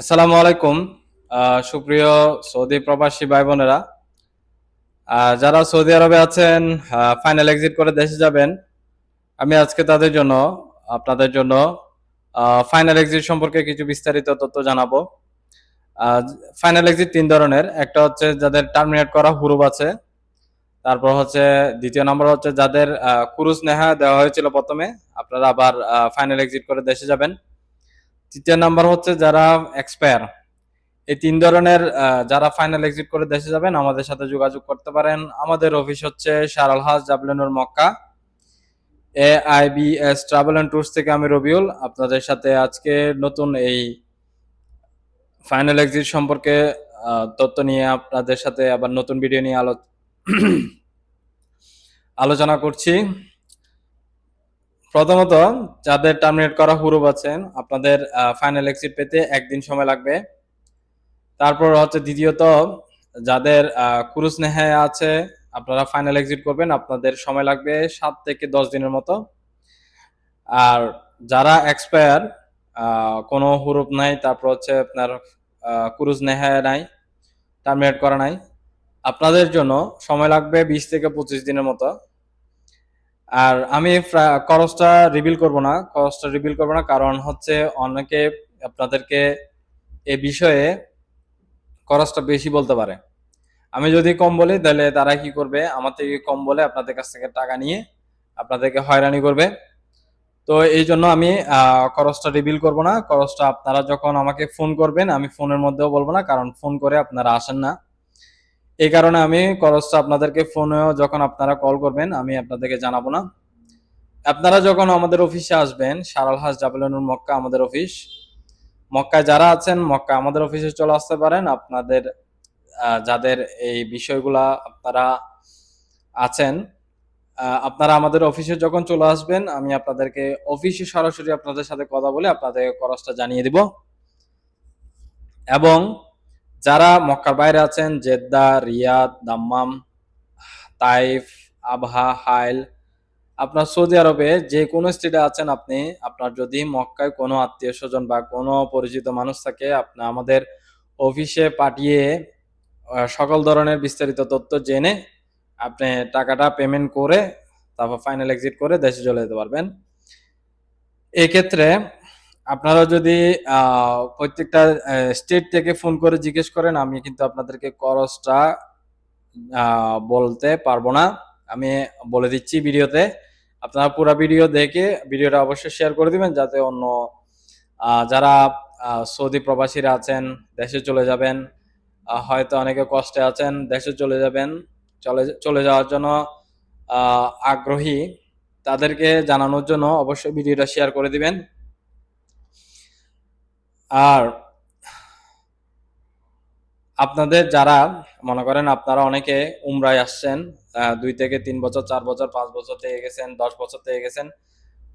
আসসালামু আলাইকুম সুপ্রিয় সৌদি প্রবাসী ভাই বোনেরা যারা সৌদি আরবে আছেন ফাইনাল এক্সিট করে দেশে যাবেন, আমি আজকে তাদের জন্য, আপনাদের জন্য ফাইনাল এক্সিট সম্পর্কে কিছু বিস্তারিত তথ্য জানাব। ফাইনাল এক্সিট তিন ধরনের, একটা হচ্ছে যাদের টার্মিনেট করা হুরুপ আছে, তারপর হচ্ছে দ্বিতীয় নম্বর হচ্ছে যাদের কুরুস নেহা দেওয়া হয়েছিল প্রথমে, আপনারা আবার ফাইনাল এক্সিট করে দেশে যাবেন। তৃতীয় নাম্বার হচ্ছে যারা এক্সপায়ার এই তিন ধরনের যারা ফাইনাল এক্সিট করে দেশে যাবেন, আমাদের সাথে যোগাযোগ করতে পারেন। আমাদের অফিস হচ্ছে শারাল হাজ, জাবলেনুর Mecca. A I B S travel and tours থেকে আমি রবিউল, আপনাদের সাথে আজকে নতুন এই ফাইনাল এক্সিট সম্পর্কে তথ্য নিয়ে আপনাদের সাথে আবার নতুন ভিডিও নিয়ে আলো আলোচনা করছি। প্রথমত যাদের টার্মিনেট করা হুরুপ আছেন আপনাদের ফাইনাল এক্সিট পেতে একদিন সময় লাগবে। তারপর হচ্ছে দ্বিতীয়ত, যাদের ক্রুজ নেহায় আছে, আপনারা ফাইনাল এক্সিট করবেন, আপনাদের সময় লাগবে সাত থেকে দশ দিনের মতো। আর যারা এক্সপায়ার কোনো হুরুপ নাই, তারপর হচ্ছে আপনার ক্রুজ নেহায় নাই টার্মিনেট করা নাই, আপনাদের জন্য সময় লাগবে বিশ থেকে পঁচিশ দিনের মতো। আর আমি খরচটা রিভিল করব না, খরচটা রিভিল করব না, কারণ হচ্ছে অনেকে আপনাদেরকে এ বিষয়ে খরচটা বেশি বলতে পারে। আমি যদি কম বলি, তাহলে তারা কি করবে? আমার থেকে কম বলে আপনাদের কাছ থেকে টাকা নিয়ে আপনাদেরকে হয়রানি করবে। তো এই জন্য আমি খরচটা রিভিল করব না। খরচটা আপনারা যখন আমাকে ফোন করবেন, আমি ফোনের মধ্যেও বলব না, কারণ ফোন করে আপনারা আসেন না। এই কারণে আমি খরচটা আপনাদেরকে ফোনেও যখন আপনারা কল করবেন, আমি আপনাদেরকে জানাব না। আপনারা যখন আমাদের অফিসে আসবেন, সারাল হাস জাবেলানুর মক্কা আমাদের অফিস। মক্কায় যারা আছেন, মক্কা আমাদের অফিসে চলে আসতে পারেন। আপনাদের যাদের এই বিষয়গুলা আপনারা আছেন আপনারা আমাদের অফিসে যখন চলে আসবেন, আমি আপনাদেরকে অফিসে সরাসরি আপনাদের সাথে কথা বলে আপনাদের খরচটা জানিয়ে দিব। এবং যারা মক্কার বাইরে আছেন, Jeddah, Riyadh, Dammam, Taif, Abha, Hail, আপনার সৌদি আরবে যে কোনো স্টেটে আছেন আপনি, আপনার যদি মক্কায় কোনো আত্মীয় স্বজন বা কোনো পরিচিত মানুষ থাকে, আপনি আমাদের অফিসে পাঠিয়ে সকল ধরনের বিস্তারিত তথ্য জেনে আপনি টাকাটা পেমেন্ট করে, তারপর ফাইনাল এক্সিট করে দেশে চলে যেতে পারবেন। এক্ষেত্রে আপনারা যদি প্রত্যেকটা স্টেট থেকে ফোন করে জিজ্ঞেস করেন, আমি কিন্তু আপনাদেরকে খরচটা বলতে পারব না। আমি বলে দিচ্ছি ভিডিওতে। আপনারা পুরো ভিডিও দেখে ভিডিওটা অবশ্যই শেয়ার করে দিবেন, যাতে অন্য যারা সৌদি প্রবাসীরা আছেন, দেশে চলে যাবেন হয়তো অনেকে কষ্টে আছেন, দেশে চলে যাবেন, চলে চলে যাওয়ার জন্য আগ্রহী, তাদেরকে জানানোর জন্য অবশ্যই ভিডিওটা শেয়ার করে দিবেন। আর আপনাদের যারা, মনে করেন আপনারা অনেকে উমরায় আসছেন দুই থেকে তিন বছর, চার বছর, পাঁচ বছর থেকে গেছেন, দশ বছর থেকে গেছেন,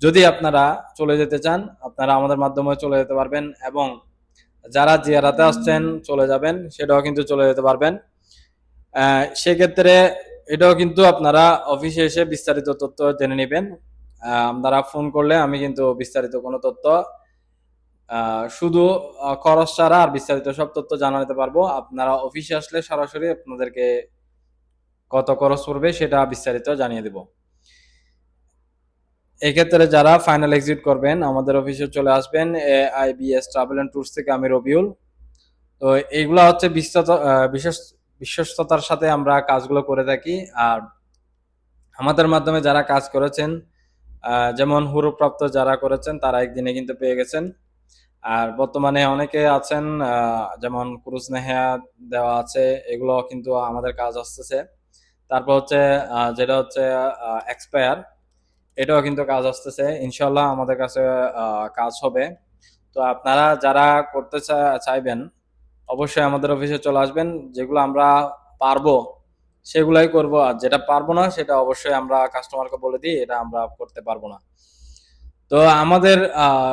যদি আপনারা চলে যেতে চান, আপনারা আমাদের মাধ্যমে চলে যেতে পারবেন এবং যারা জিয়ারাতে আসছেন চলে যাবেন, সেটাও কিন্তু চলে যেতে পারবেন। সেক্ষেত্রে এটাও কিন্তু আপনারা অফিসে এসে বিস্তারিত তথ্য জেনে নেবেন। আপনারা ফোন করলে আমি কিন্তু বিস্তারিত কোনো তথ্য শুধু খরচ ছাড়া আর বিস্তারিত সব তথ্য জানাতে পারব। আপনারা অফিসে আসলে সরাসরি আপনাদেরকে কত খরচ পড়বে সেটা বিস্তারিত জানিয়ে দেব। এক্ষেত্রে যারা ফাইনাল এক্সিট করবেন আমাদের অফিসে চলে আসবেন আইবিএস ট্রাভেল এন্ড ট্যুরস থেকে আমি রবিউল। তো এইগুলা হচ্ছে আহ, বিশেষ বিশ্বস্ততার সাথে আমরা কাজগুলো করে থাকি। আর আমাদের মাধ্যমে যারা কাজ করেছেন যেমন হুরুপ্রাপ্ত যারা করেছেন তারা একদিনে কিন্তু পেয়ে গেছেন। আর বর্তমানে অনেকে আছেন যেমন ক্রুজ নেহা দেওয়া আছে, এগুলো কিন্তু আমাদের কাজ আসতেছে। তারপর হচ্ছে যেটা হচ্ছে এক্সপায়ার এটাও কিন্তু কাজ আসতেছে। ইনশাল্লাহ আমাদের কাছে কাজ হবে। তো আপনারা যারা করতে চাইবেন, অবশ্যই আমাদের অফিসে চলে আসবেন। যেগুলো আমরা পারব, সেগুলাই করব। আর যেটা পারব না, সেটা অবশ্যই আমরা কাস্টমারকে বলে দিই, এটা আমরা করতে পারব না। তো আমাদের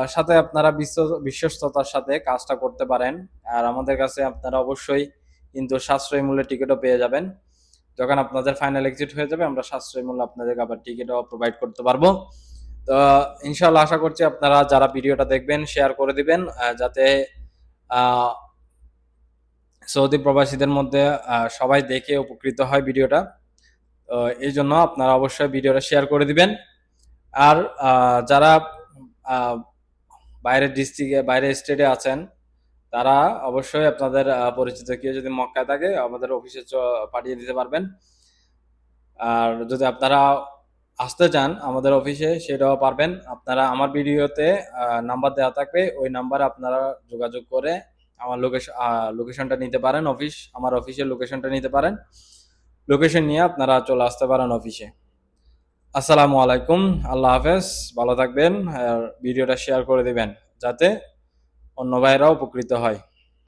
সাথে আপনারা বিশ্ব- বিশ্বস্ততার সাথে কাজটা করতে পারেন। আর আমাদের কাছে আপনারা অবশ্যই কিন্তু সাশ্রয়ী মূল্যে টিকিটও পেয়ে যাবেন। যখন আপনাদের ফাইনাল এক্সিট হয়ে যাবে, আমরা সাশ্রয়ী মূল্যে আপনাদেরকে আবার টিকিটও প্রোভাইড করতে পারব। তো ইনশাল্লাহ আশা করছি আপনারা যারা ভিডিওটা দেখবেন শেয়ার করে দিবেন যাতে সৌদি প্রবাসীদের মধ্যে সবাই দেখে উপকৃত হয় ভিডিওটা। এই জন্য আপনারা অবশ্যই ভিডিওটা শেয়ার করে দিবেন। আর যারা বাইরের ডিস্ট্রিক্টে বাইরের স্টেটে আছেন, তারা অবশ্যই আপনাদের পরিচিত কেউ যদি মক্কায় থাকে, আমাদের অফিসে পাঠিয়ে দিতে পারবেন। আর যদি আপনারা আসতে চান আমাদের অফিসে সেটাও পারবেন। আপনারা আমার ভিডিওতে নাম্বার দেওয়া থাকবে। ওই নাম্বারে আপনারা যোগাযোগ করে আমার লোকেশন লোকেশনটা নিতে পারেন অফিস আমার অফিসের লোকেশনটা নিতে পারেন। লোকেশন নিয়ে আপনারা চলে আসতে পারেন অফিসে আসসালামু আলাইকুম, আল্লাহ হাফেজ, ভালো থাকবেন আর ভিডিওটা শেয়ার করে দেবেন, যাতে অন্য ভাইরাও উপকৃত হয়।